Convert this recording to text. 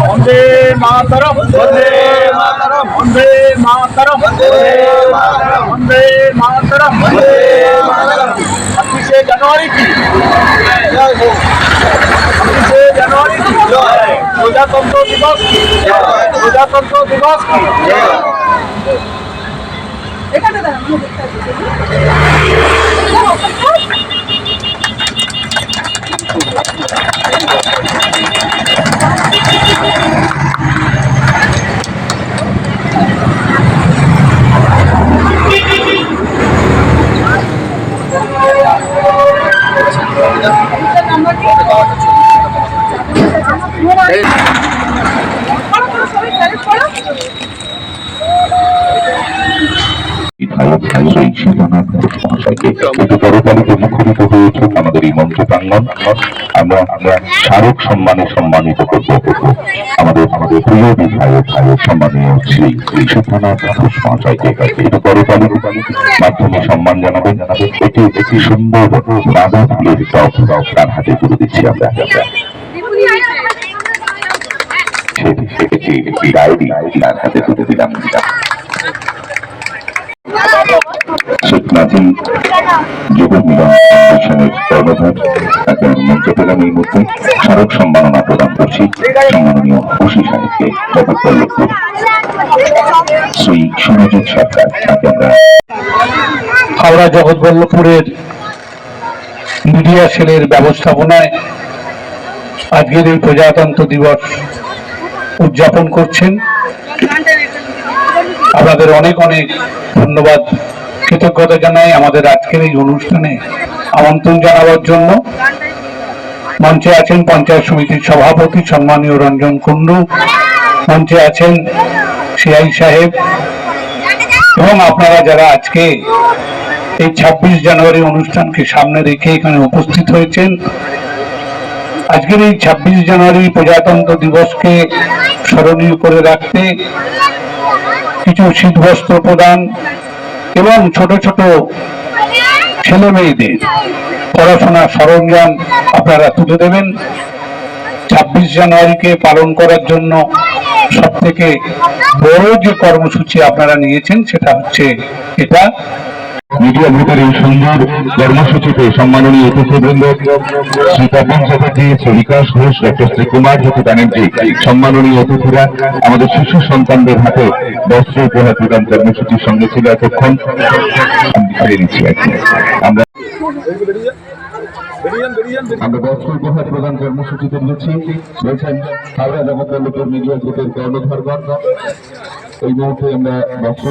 বন্দে মাতরম বন্দে মাতরম বন্দে মাতরম বন্দে মাতরম বন্দে মাতরম বন্দে মাতরম। ছাব্বিশে জানুয়ারি কি? ছাব্বিশে জানুয়ারি কি? প্রজাতন্ত্র দিবস কি? প্রজাতন্ত্র দিবস কি? আমাদের এই মঞ্চ প্রাঙ্গণ আমরা আমরা স্মারক সম্মানে সম্মানিত করব। আমাদের আমাদের প্রিয় বিধায়ক বিধায়ক সম্মানীয় শ্রী শীলনাথ ঘোষ মহাশয়কে এটি পরকালিক মাধ্যমে সম্মান জানাবেন জানাবেন এটি একটি সুন্দর গাঁদা ফুলের টপ তার হাতে তুলে দিচ্ছি আমরা সেটি সেটি একটি ডায়েরি তার হাতে তুলে দিলাম দিলাম শেখ নাজিম যুব মিলন ফাউন্ডেশনের কর্ণধার তাকে মঞ্চে পেলাম এই মুহূর্তে। স্মারক সম্মাননা প্রদান করছি সম্মাননীয় খুশি সাহেবকে জগৎবল্লভপুর শ্রী সুরজিৎ সরকার, তাকে আমরা হাওড়া জগৎবল্লভপুরের মিডিয়া সেলের ব্যবস্থাপনায় আজকের এই প্রজাতন্ত্র দিবস উদযাপন করছেন। আপনাদের অনেক অনেক ধন্যবাদ। কৃতজ্ঞতা জানাই আমাদের আজকের এই অনুষ্ঠানে আমন্ত্রণ জানাবার জন্য। মঞ্চে আছেন পঞ্চায়েত সমিতির সভাপতি সম্মানীয় রঞ্জন কুণ্ডু। মঞ্চে আছেন সিআই সাহেব। এবং আপনারা যারা আজকে এই ছাব্বিশ জানুয়ারি অনুষ্ঠানকে সামনে রেখে এখানে উপস্থিত হয়েছেন, আজকের এই ছাব্বিশ জানুয়ারি প্রজাতন্ত্র দিবসকে স্মরণীয় করে রাখতে কিছু শীতবস্ত্র প্রদান এবং ছোট ছোট ছেলে মেয়েদের পড়াশোনার সরঞ্জাম আপনারা তুলে দেবেন। ছাব্বিশ জানুয়ারিকে পালন করার জন্য সব থেকে বড় যে কর্মসূচি আপনারা নিয়েছেন, সেটা হচ্ছে এটা। মিডিয়া গ্রুপের এই সুন্দর কর্মসূচিতে সম্মাননীয় অতিথিবৃন্দ শ্রী তপন চ্যাটার্জি শ্রী বিকাশ ঘোষ, ডক্টর শ্রী কুমার জ্যোতি ব্যানার্জি, সম্মাননীয় অতিথিরা, আমাদের শিশু সন্তানদের হাতে বস্ত্র উপহার প্রদান কর্মসূচির সঙ্গে ছিল এতক্ষণ। আমরা আমরা বস্ত্র উপহার প্রদান কর্মসূচিতে রয়েছি রয়েছেন হাওড়া জগৎবল্লভপুর মিডিয়া গ্রুপের কর্ণধারগণ এই মুহূর্তে আমরা বস্ত্র